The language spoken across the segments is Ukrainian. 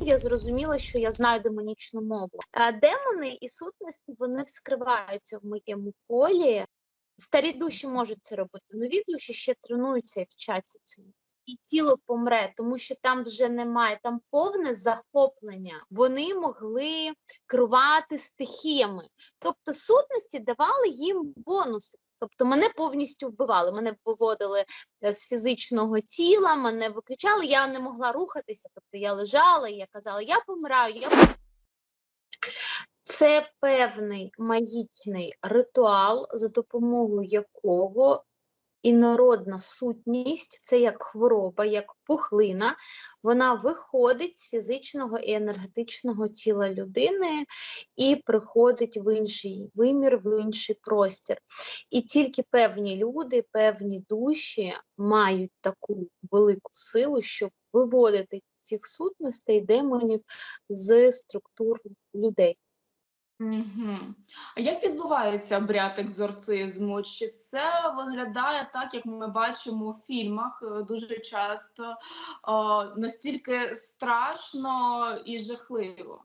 я зрозуміла, що я знаю демонічну мову. А демони і сутності вони вскриваються в моєму полі. Старі душі можуть це робити, нові душі ще тренуються і вчаться цьому. І тіло помре, тому що там вже немає, там повне захоплення. Вони могли керувати стихіями. Тобто сутності давали їм бонуси. Тобто мене повністю вбивали, мене виводили е, з фізичного тіла, мене виключали, я не могла рухатися. Тобто я лежала, я казала, я помираю, я. Це певний магічний ритуал, за допомогою якого інородна сутність, це як хвороба, як пухлина, вона виходить з фізичного і енергетичного тіла людини і приходить в інший вимір, в інший простір. І тільки певні люди, певні душі мають таку велику силу, щоб виводити цих сутностей, демонів з структур людей. Угу. А як відбувається обряд екзорцизму? Чи це виглядає так, як ми бачимо в фільмах е, дуже часто, е, настільки страшно і жахливо?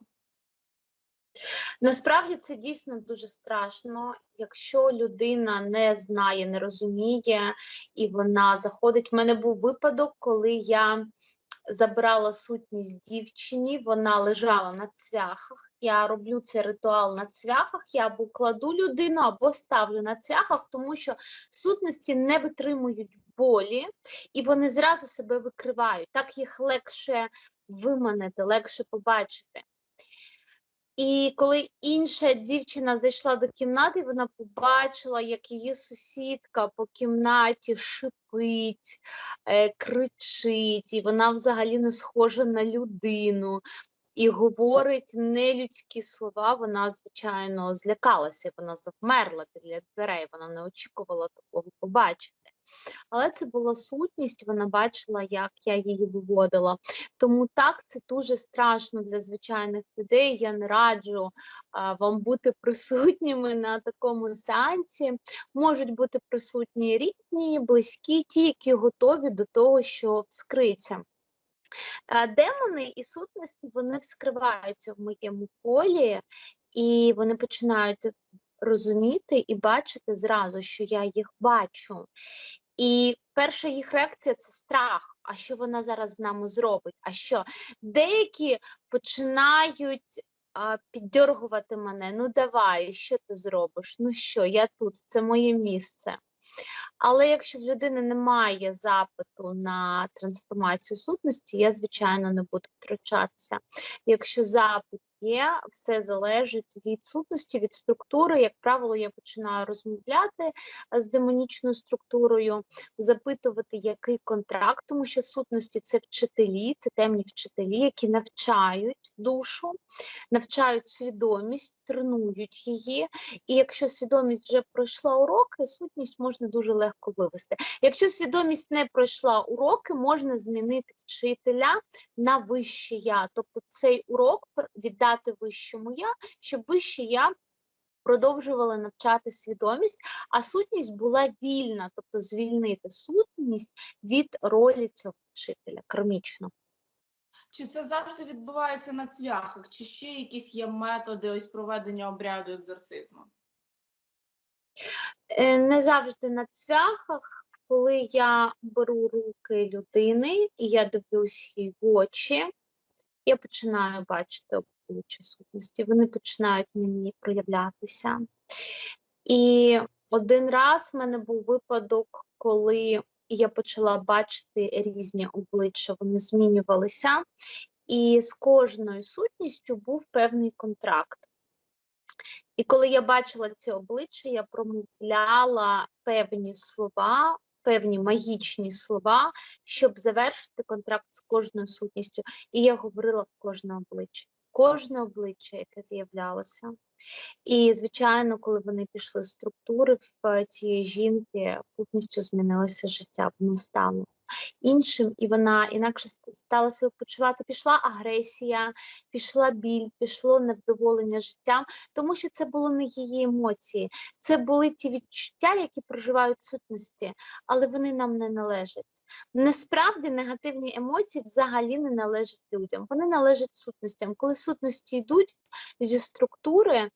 Насправді це дійсно дуже страшно, якщо людина не знає, не розуміє, і вона заходить. В мене був випадок, коли я забирала сутність дівчині, вона лежала на цвяхах. Я роблю цей ритуал на цвяхах, я або кладу людину, або ставлю на цвяхах, тому що сутності не витримують болі і вони зразу себе викривають. Так їх легше виманити, легше побачити. І коли інша дівчина зайшла до кімнати, вона побачила, як її сусідка по кімнаті шипить, е, кричить, і вона взагалі не схожа на людину. І говорить нелюдські слова, вона, звичайно, злякалася, вона завмерла біля дверей, вона не очікувала такого побачити. Але це була сутність, вона бачила, як я її виводила. Тому так, це дуже страшно для звичайних людей. Я не раджу а, вам бути присутніми на такому сеансі. Можуть бути присутні рідні, близькі, ті, які готові до того, що вскриться. Демони і сутності вони вскриваються в моєму полі, і вони починають розуміти і бачити зразу, що я їх бачу. І перша їх реакція це страх. А що вона зараз з нами зробить? А що деякі починають піддергувати мене? Ну давай, що ти зробиш? Ну що, я тут, це моє місце. Але якщо в людини немає запиту на трансформацію сутності, я, звичайно, не буду втручатися. Якщо запит є, все залежить від сутності, від структури. Як правило, я починаю розмовляти з демонічною структурою, запитувати, який контракт, тому що сутності це вчителі, це темні вчителі, які навчають душу, навчають свідомість, тренують її. І якщо свідомість вже пройшла уроки, сутність можна дуже легко вивести. Якщо свідомість не пройшла уроки, можна змінити вчителя на вище я, тобто цей урок віддати вищому я, щоб вище я продовжувала навчати свідомість, а сутність була вільна, тобто звільнити сутність від ролі цього вчителя кармічно. Чи це завжди відбувається на цвяхах, чи ще якісь є методи ось проведення обряду екзорцизму? Е, Не завжди на цвяхах, коли я беру руки людини і я дивлюсь їй в очі, я починаю бачити обличчя сутності, вони починають мені проявлятися. І один раз в мене був випадок, коли я почала бачити різні обличчя, вони змінювалися, і з кожною сутністю був певний контракт. І коли я бачила ці обличчя, я промовляла певні слова, певні магічні слова, щоб завершити контракт з кожною сутністю. І я говорила в кожне обличчя, кожне обличчя, яке з'являлося. І, звичайно, коли вони пішли з структури в цієї жінки, повністю змінилося життя, воно стало іншим, і вона інакше стала себе почувати. Пішла агресія, пішла біль, пішло невдоволення життям, тому що це було не її емоції, це були ті відчуття, які проживають сутності, але вони нам не належать. Насправді негативні емоції взагалі не належать людям, вони належать сутностям. Коли сутності йдуть зі структури,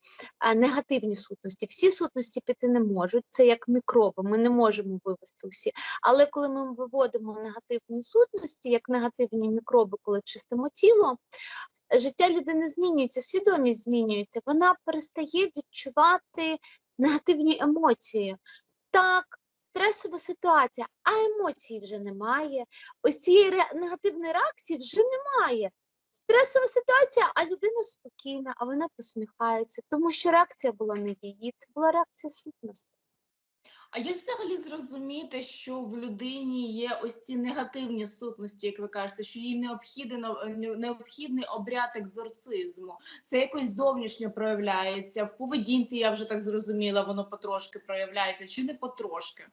негативні сутності, всі сутності піти не можуть, це як мікроби, ми не можемо вивести усі. Але коли ми виводимо негативні сутності, як негативні мікроби, коли чистимо тіло, життя людини змінюється, свідомість змінюється, вона перестає відчувати негативні емоції. Так, стресова ситуація, а емоцій вже немає. Ось цієї ре- негативної реакції вже немає. Стресова ситуація, а людина спокійна, а вона посміхається, тому що реакція була не її, це була реакція сутності. А як взагалі зрозуміти, що в людині є ось ці негативні сутності, як ви кажете, що їй необхідно необхідний обряд екзорцизму? Це якось зовнішньо проявляється в поведінці. Я вже так зрозуміла, воно потрошки проявляється, чи не потрошки?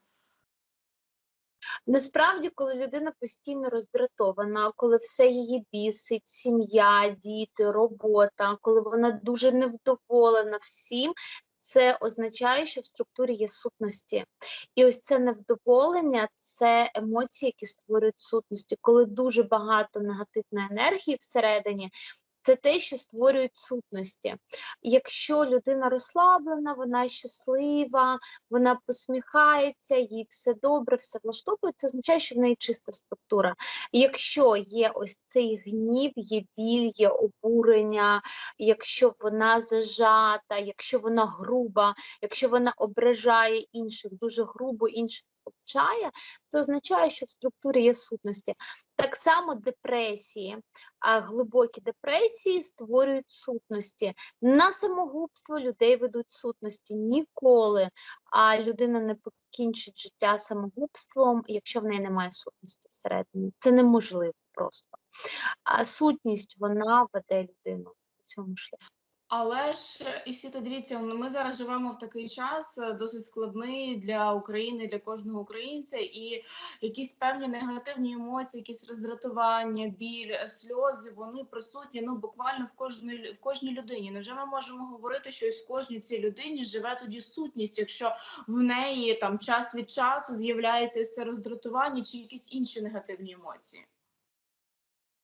Насправді, коли людина постійно роздратована, коли все її бісить, сім'я, діти, робота, коли вона дуже невдоволена всім, це означає, що в структурі є сутності. І ось це невдоволення, це емоції, які створюють сутності. Коли дуже багато негативної енергії всередині, це те, що створюють сутності. Якщо людина розслаблена, вона щаслива, вона посміхається, їй все добре, все влаштовує, це означає, що в неї чиста структура. Якщо є ось цей гнів, є біль, є обурення, якщо вона зажата, якщо вона груба, якщо вона ображає інших дуже грубо, інших повчає, це означає, що в структурі є сутності. Так само депресії, а глибокі депресії створюють сутності. На самогубство людей ведуть сутності ніколи, а людина не покінчить життя самогубством, якщо в неї немає сутності всередині. Це неможливо просто. А сутність вона веде людину у цьому шляху. Але ж Ісіта, дивіться, ну, ми зараз живемо в такий час е, досить складний для України, для кожного українця, і якісь певні негативні емоції, якісь роздратування, біль, е, сльози, вони присутні ну буквально в кожній в кожній людині. Невже ми можемо говорити, що в кожній цій людині живе тоді сутність, якщо в неї там час від часу з'являється це роздратування чи якісь інші негативні емоції?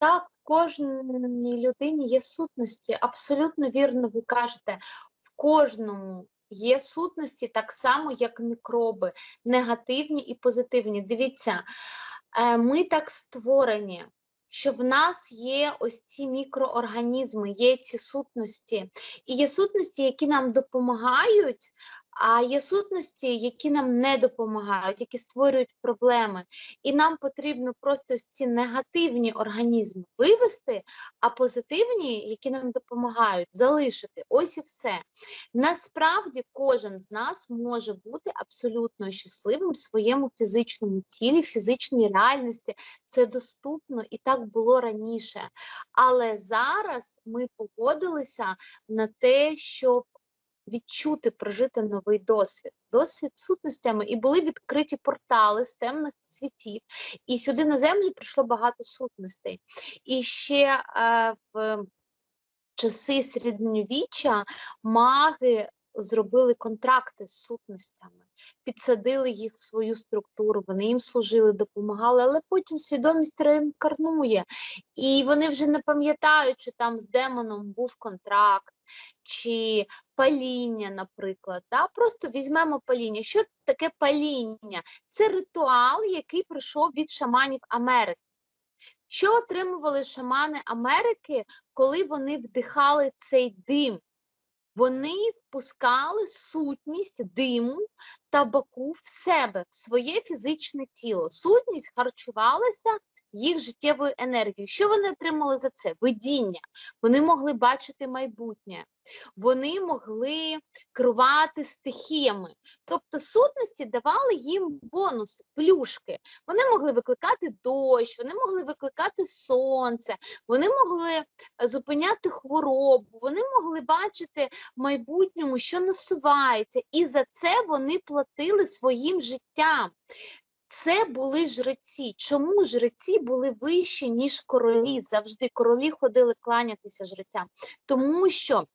Так, в кожній людині є сутності. Абсолютно вірно ви кажете, в кожному є сутності так само, як мікроби, негативні і позитивні. Дивіться, е, ми так створені, що в нас є ось ці мікроорганізми, є ці сутності. І є сутності, які нам допомагають, а є сутності, які нам не допомагають, які створюють проблеми. І нам потрібно просто ці негативні організми вивести, а позитивні, які нам допомагають, залишити. Ось і все. Насправді кожен з нас може бути абсолютно щасливим в своєму фізичному тілі, фізичній реальності. Це доступно і так було раніше. Але зараз ми погодилися на те, щоб відчути, прожити новий досвід, досвід сутностями, і були відкриті портали з темних світів. І сюди на землі прийшло багато сутностей. І ще е, в часи середньовіччя маги зробили контракти з сутностями, підсадили їх в свою структуру, вони їм служили, допомагали, але потім свідомість реінкарнує, і вони вже не пам'ятають, що там з демоном був контракт. Чи паління, наприклад, да? просто візьмемо паління. Що таке паління? Це ритуал, який прийшов від шаманів Америки. Що отримували шамани Америки, коли вони вдихали цей дим? Вони впускали сутність диму табаку в себе, в своє фізичне тіло. Сутність харчувалася їх життєвою енергією. Що вони отримали за це? Видіння. Вони могли бачити майбутнє, вони могли керувати стихіями. Тобто сутності давали їм бонуси, плюшки. Вони могли викликати дощ, вони могли викликати сонце, вони могли е, зупиняти хворобу, вони могли бачити в майбутньому, що насувається, і за це вони платили своїм життям. Це були жреці. Чому жреці були вищі, ніж королі? Завжди королі ходили кланятися жрецям, тому що.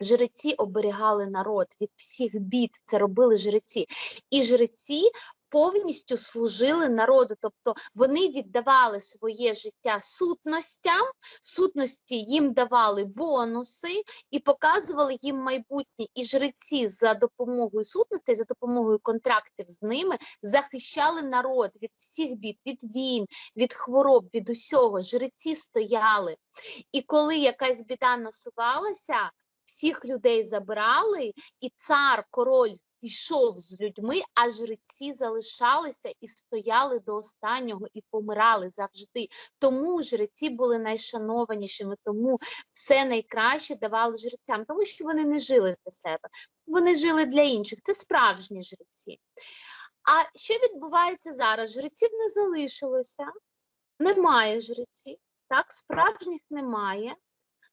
Жреці оберігали народ від всіх бід, це робили жреці. І жреці повністю служили народу, тобто вони віддавали своє життя сутностям, сутності їм давали бонуси і показували їм майбутнє. І жреці за допомогою сутностей, за допомогою контрактів з ними захищали народ від всіх бід, від війн, від хвороб, від усього. Жреці стояли. І коли якась біда насувалася, всіх людей забрали, і цар, король йшов з людьми, а жреці залишалися і стояли до останнього і помирали завжди. Тому жреці були найшанованішими, тому все найкраще давали жрецям, тому що вони не жили для себе, вони жили для інших. Це справжні жреці. А що відбувається зараз? Жреців не залишилося, немає жреців, так, справжніх немає,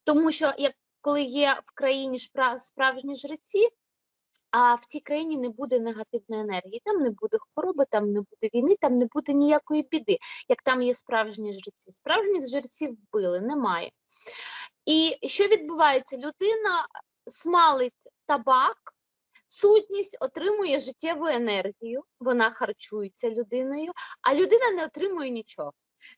тому що як коли є в країні справжні жреці, а в цій країні не буде негативної енергії, там не буде хвороби, там не буде війни, там не буде ніякої біди, як там є справжні жреці. Справжніх жреців вбили, немає. І що відбувається? Людина смалить табак, сутність отримує життєву енергію, вона харчується людиною, а людина не отримує нічого.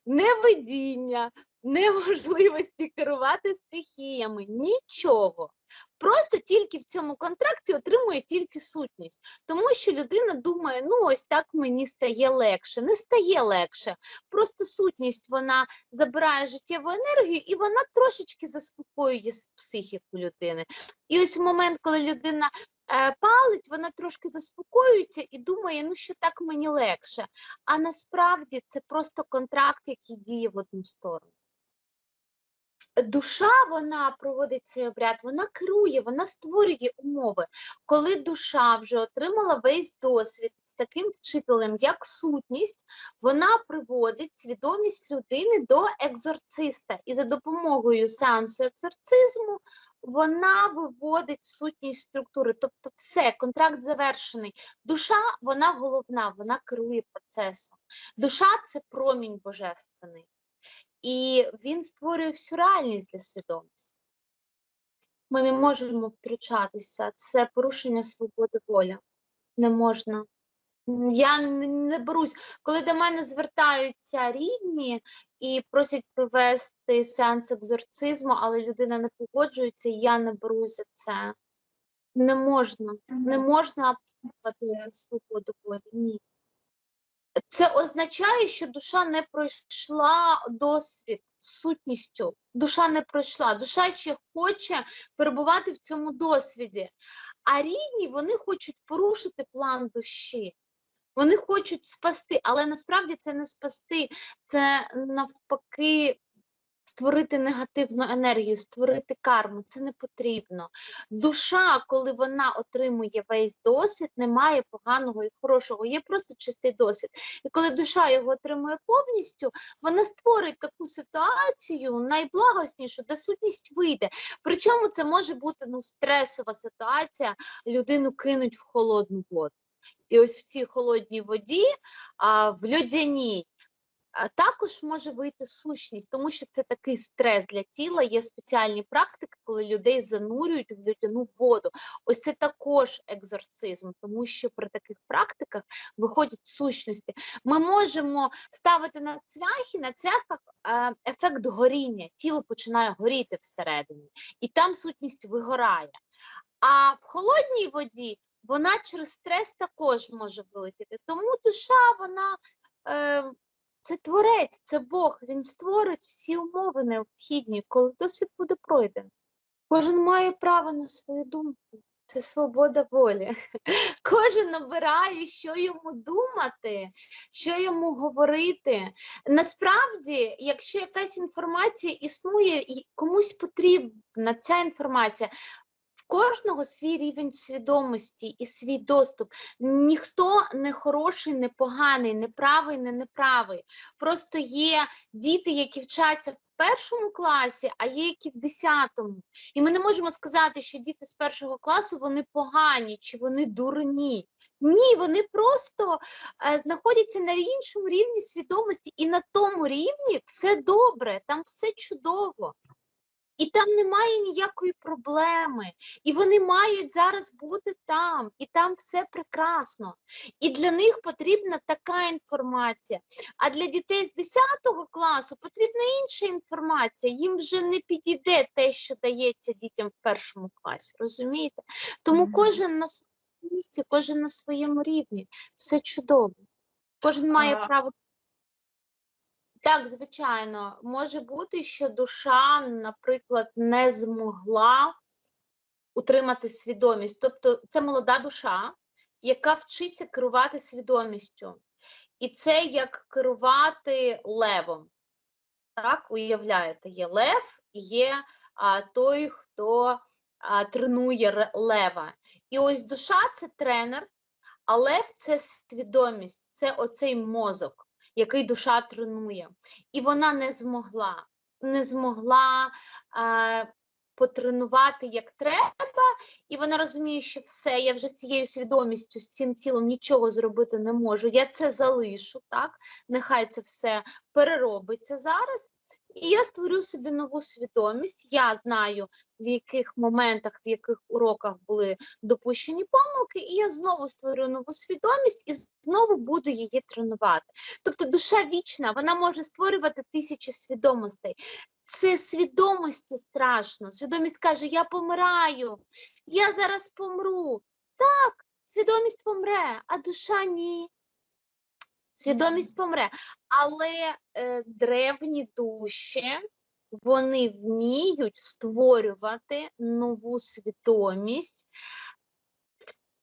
Не видіння, неможливості керувати стихіями, нічого. Просто тільки в цьому контракті отримує тільки сутність, тому що людина думає, ну ось так мені стає легше. Не стає легше. Просто сутність вона забирає життєву енергію і вона трошечки заспокоює психіку людини. І ось в момент, коли людина е, палить, вона трошки заспокоюється і думає, ну що так мені легше. А насправді це просто контракт, який діє в одну сторону душа вона проводить цей обряд, вона керує, вона створює умови. Коли душа вже отримала весь досвід з таким вчителем, як сутність, вона приводить свідомість людини до екзорциста, і за допомогою сеансу екзорцизму вона виводить сутність структури. Тобто, все, контракт завершений. Душа вона головна, вона керує процесом. Душа це промінь божественний і він створює всю реальність для свідомості. Ми не можемо втручатися, це порушення свободи волі. Не можна. Я не, берусь, коли до мене звертаються рідні і просять провести сеанс екзорцизму, але людина не погоджується, я не берусь за це. Не можна, не можна обмежувати свободу волі. Ні. Це означає, що душа не пройшла досвід сутністю. Душа не пройшла. Душа ще хоче перебувати в цьому досвіді. А рідні вони хочуть порушити план душі. Вони хочуть спасти, але насправді це не спасти, це навпаки створити негативну енергію, створити карму. Це не потрібно. Душа, коли вона отримує весь досвід, немає поганого і хорошого, є просто чистий досвід. І коли душа його отримує повністю, вона створить таку ситуацію найблагоснішу, де сутність вийде. Причому це може бути ну, стресова ситуація, людину кинуть в холодну воду. І ось в цій холодній воді, а, в льодяній, також може вийти сущність, тому що це такий стрес для тіла. Є спеціальні практики, коли людей занурюють в людяну воду. Ось це також екзорцизм, тому що при таких практиках виходять сущності. Ми можемо ставити на цвяхи, на цвяхах е, ефект горіння. Тіло починає горіти всередині, і там сутність вигорає. А в холодній воді вона через стрес також може вилетіти. Тому душа, вона. Це творець, це Бог. Він створить всі умови необхідні, коли досвід буде пройдений. Кожен має право на свою думку. Це свобода волі. Кожен обирає, що йому думати, що йому говорити. Насправді, якщо якась інформація існує і комусь потрібна ця інформація, кожного свій рівень свідомості і свій доступ. Ніхто не хороший, не поганий, не правий, не неправий. Просто є діти, які вчаться в першому класі, а є які в десятому. І ми не можемо сказати, що діти з першого класу вони погані чи вони дурні. Ні, вони просто е, знаходяться на іншому рівні свідомості, і на тому рівні все добре, там все чудово. І там немає ніякої проблеми. І вони мають зараз бути там, і там все прекрасно. І для них потрібна така інформація. А для дітей з 10 класу потрібна інша інформація. Їм вже не підійде те, що дається дітям в першому класі. Розумієте? Тому кожен на своєму місці, кожен на своєму рівні. Все чудово. Кожен має право. Так, звичайно, може бути, що душа, наприклад, не змогла утримати свідомість. Тобто це молода душа, яка вчиться керувати свідомістю. І це як керувати левом. Так, уявляєте, є лев є а, той, хто а, тренує ре- лева. І ось душа це тренер, а лев це свідомість, це оцей мозок, який душа тренує. І вона не змогла, не змогла Е, потренувати як треба, і вона розуміє, що все, я вже з цією свідомістю, з цим тілом нічого зробити не можу. Я це залишу, так? Нехай це все переробиться зараз. І я створю собі нову свідомість. Я знаю, в яких моментах, в яких уроках були допущені помилки, і я знову створю нову свідомість і знову буду її тренувати. Тобто душа вічна, вона може створювати тисячі свідомостей. Це свідомості страшно. Свідомість каже: Я помираю, я зараз помру. Так, свідомість помре, а душа ні. Свідомість помре. Але е, древні душі вони вміють створювати нову свідомість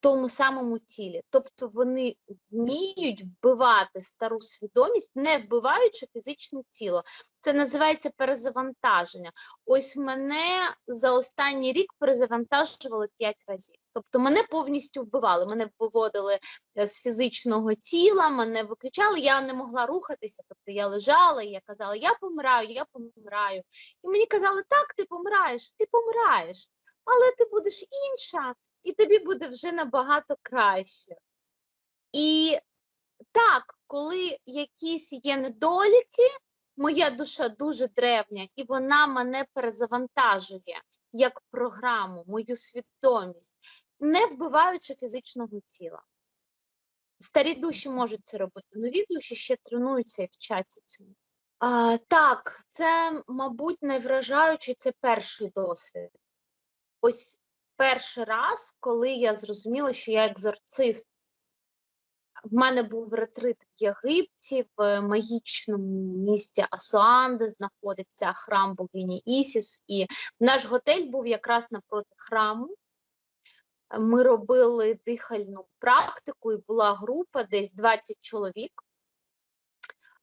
тому самому тілі. Тобто вони вміють вбивати стару свідомість, не вбиваючи фізичне тіло. Це називається перезавантаження. Ось мене за останній рік перезавантажували 5 разів. Тобто мене повністю вбивали. Мене виводили е, з фізичного тіла, мене виключали, я не могла рухатися. Тобто я лежала, і я казала, я помираю, я помираю. І мені казали, так, ти помираєш, ти помираєш, але ти будеш інша, і тобі буде вже набагато краще. І так, коли якісь є недоліки, моя душа дуже древня, і вона мене перезавантажує як програму, мою свідомість, не вбиваючи фізичного тіла. Старі душі можуть це робити, нові душі ще тренуються і вчаться цьому. А, так, це, мабуть, найвражаючий це перший досвід. Ось перший раз, коли я зрозуміла, що я екзорцист. В мене був ретрит в Єгипті, в магічному місті Асуан, де знаходиться храм богині Ісіс. І наш готель був якраз напроти храму. Ми робили дихальну практику, і була група десь 20 чоловік.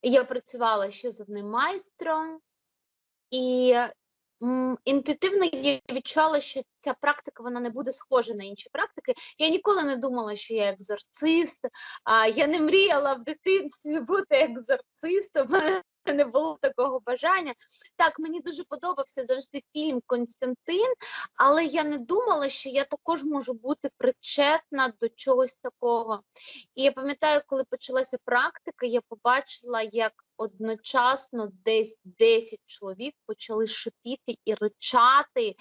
Я працювала ще з одним майстром, і інтуїтивно я відчувала, що ця практика вона не буде схожа на інші практики. Я ніколи не думала, що я екзорцист. А я не мріяла в дитинстві бути екзорцистом. Не було такого бажання. Так, мені дуже подобався завжди фільм Константин, але я не думала, що я також можу бути причетна до чогось такого. І я пам'ятаю, коли почалася практика, я побачила, як одночасно десь 10 чоловік почали шипіти і ричати,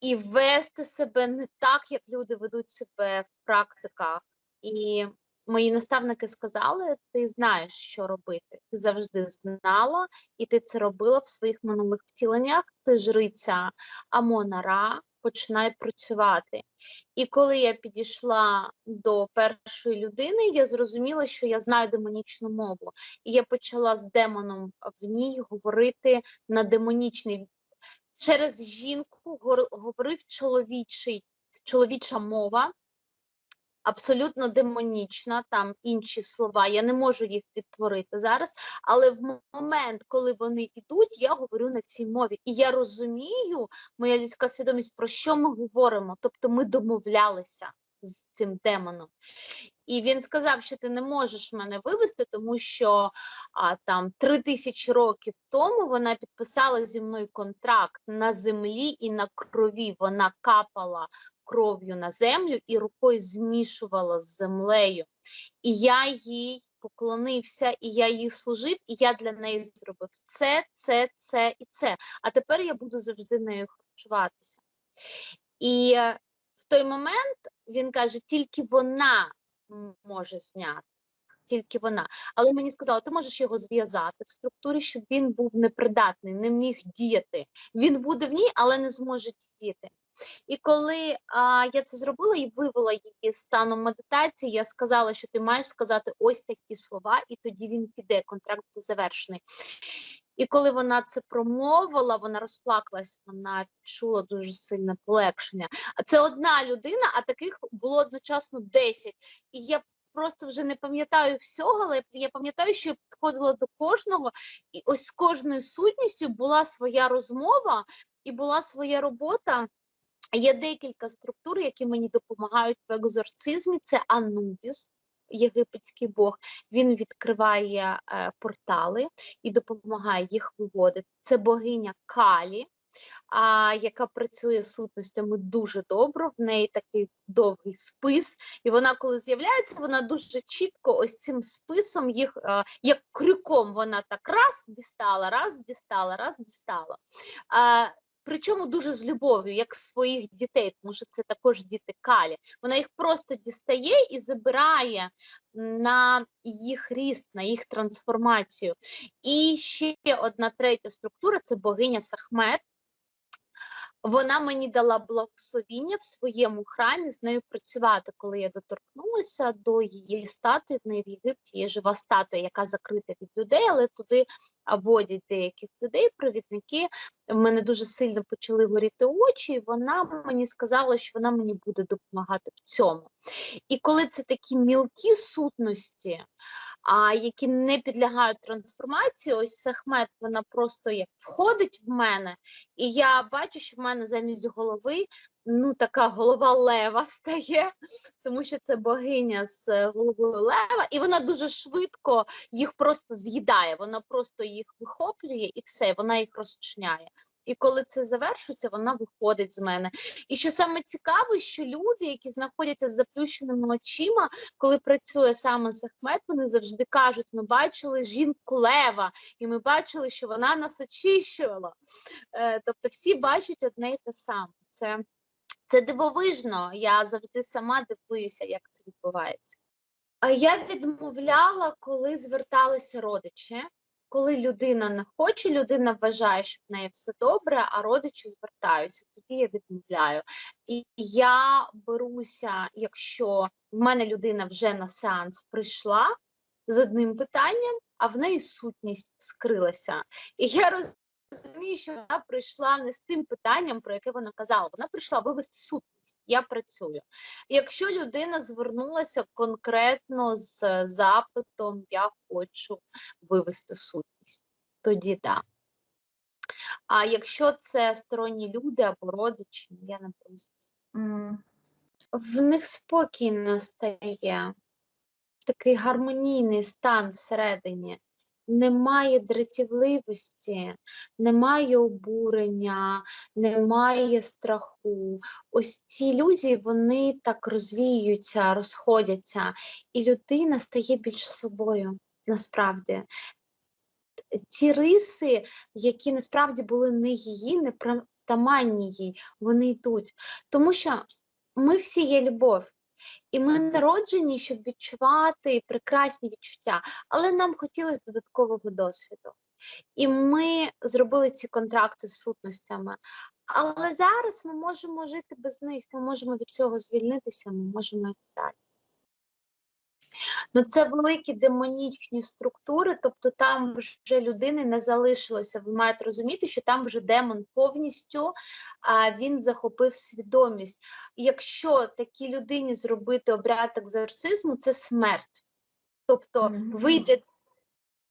і вести себе не так, як люди ведуть себе в практиках. І мої наставники сказали: ти знаєш, що робити. Ти завжди знала, і ти це робила в своїх минулих втіленнях. Ти жриця Амона Ра, починай працювати. І коли я підійшла до першої людини, я зрозуміла, що я знаю демонічну мову. І я почала з демоном в ній говорити на демонічний. Через жінку говорив чоловічий, чоловіча мова, абсолютно демонічна, там інші слова. Я не можу їх відтворити зараз, але в момент, коли вони йдуть, я говорю на цій мові. І я розумію, моя людська свідомість, про що ми говоримо. Тобто ми домовлялися з цим демоном. І він сказав, що ти не можеш мене вивести, тому що а, там три тисячі років тому вона підписала зі мною контракт на землі і на крові. Вона капала кров'ю на землю і рукою змішувала з землею. І я їй поклонився, і я їй служив, і я для неї зробив це, це, це і це. А тепер я буду завжди нею харчуватися. І е, в той момент він каже, тільки вона може зняти. Тільки вона. Але мені сказали, ти можеш його зв'язати в структурі, щоб він був непридатний, не міг діяти. Він буде в ній, але не зможе діяти. І коли а, я це зробила і вивела її станом медитації, я сказала, що ти маєш сказати ось такі слова, і тоді він піде, контракт буде завершений. І коли вона це промовила, вона розплакалась, вона відчула дуже сильне полегшення. А це одна людина, а таких було одночасно 10. І я просто вже не пам'ятаю всього, але я пам'ятаю, що я підходила до кожного, і ось з кожною сутністю була своя розмова і була своя робота. Є декілька структур, які мені допомагають в екзорцизмі. Це Анубіс, єгипетський бог. Він відкриває е, портали і допомагає їх виводити. Це богиня Калі, а, яка працює з сутностями дуже добре. В неї такий довгий спис, і вона, коли з'являється, вона дуже чітко ось цим списом їх, е, як крюком, вона так раз дістала, раз дістала, раз дістала. А, Причому дуже з любов'ю, як своїх дітей, тому що це також діти калі. Вона їх просто дістає і забирає на їх ріст, на їх трансформацію. І ще одна третя структура це богиня Сахмет. Вона мені дала благословіння в своєму храмі з нею працювати, коли я доторкнулася до її статуї. В неї в Єгипті є жива статуя, яка закрита від людей, але туди водять деяких людей, провідники. В мене дуже сильно почали горіти очі, і вона мені сказала, що вона мені буде допомагати в цьому. І коли це такі мілкі сутності, а, які не підлягають трансформації, ось Сахмет, вона просто як входить в мене, і я бачу, що в мене замість голови ну така голова лева стає, тому що це богиня з е, головою лева, і вона дуже швидко їх просто з'їдає, вона просто їх вихоплює і все, вона їх розчиняє. І коли це завершується, вона виходить з мене. І що саме цікаве, що люди, які знаходяться з заплющеними очима, коли працює саме Сахмет, вони завжди кажуть: ми бачили жінку лева, і ми бачили, що вона нас очищувала. Е, тобто всі бачать одне і те саме. Це, це дивовижно. Я завжди сама дивуюся, як це відбувається. А я відмовляла, коли зверталися родичі. Коли людина не хоче, людина вважає, що в неї все добре, а родичі звертаються, тоді я відмовляю. І я беруся, якщо в мене людина вже на сеанс прийшла з одним питанням, а в неї сутність вскрилася. І я розумію, що вона прийшла не з тим питанням, про яке вона казала. Вона прийшла вивести сутність. Я працюю. Якщо людина звернулася конкретно з запитом, я хочу вивести сутність, тоді так. А якщо це сторонні люди або родичі, я не. М. В них спокій настає, такий гармонійний стан всередині. Немає дратівливості, немає обурення, немає страху. Ось ці ілюзії вони так розвіюються, розходяться, і людина стає більш собою насправді. Ці риси, які насправді були не її, не притаманні їй, вони йдуть. Тому що ми всі є любов. І ми народжені, щоб відчувати прекрасні відчуття, але нам хотілося додаткового досвіду. І ми зробили ці контракти з сутностями. Але зараз ми можемо жити без них, ми можемо від цього звільнитися, ми можемо йти далі. Ну, це великі демонічні структури, тобто там вже людини не залишилося. Ви маєте розуміти, що там вже демон повністю а, він захопив свідомість. Якщо такій людині зробити обряд екзорцизму, це смерть. Тобто вийде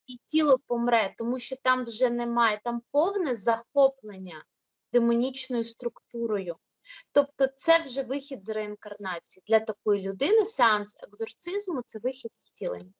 і тіло помре, тому що там вже немає, там повне захоплення демонічною структурою. Тобто це вже вихід з реінкарнації. Для такої людини сеанс екзорцизму це вихід з втілення.